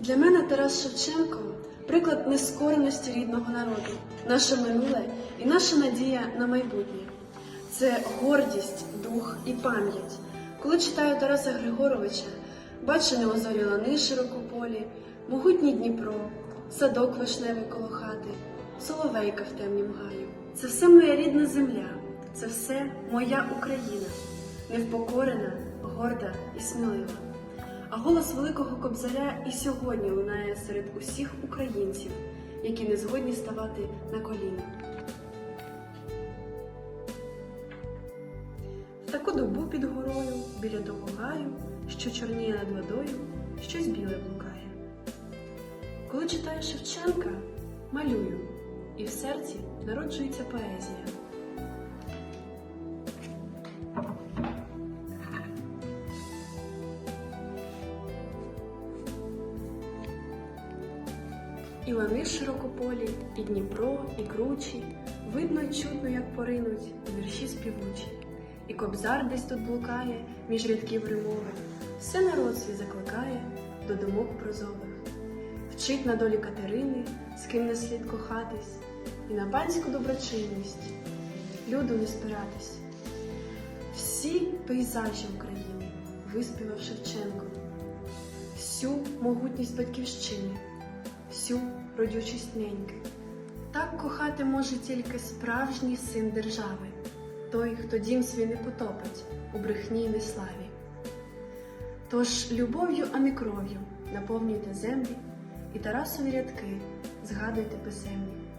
Для мене Тарас Шевченко приклад нескореності рідного народу, наше минуле і наша надія на майбутнє. Це гордість, дух і пам'ять. Коли читаю Тараса Григоровича, бачу неозорі лани широкополі, могутній Дніпро, садок вишневий коло хати, соловейка в темнім гаю. Це все моя рідна земля, це все моя Україна, невпокорена, горда і смілива. А голос великого кобзаря і сьогодні лунає серед усіх українців, які не згодні ставати на коліна. В таку добу під горою, біля того гаю, що чорніє над водою, щось біле блукає. Коли читаю Шевченка, малюю, і в серці народжується поезія. І лани широкополі, і Дніпро, і кручі, видно й чутно, як поринуть вірші співучі. І кобзар десь тут блукає між рядків римових, все народ свій закликає до думок прозових. Вчить на долі Катерини, з ким не слід кохатись, і на панську доброчинність, люду не спиратись. Всі пейзажі України виспівав Шевченко, всю могутність батьківщини всю родючість неньки. Так кохати може тільки справжній син держави, той, хто дім свій не потопить у брехні й неславі. Тож любов'ю, а не кров'ю наповнюйте землі і Тарасові рядки згадуйте писемні.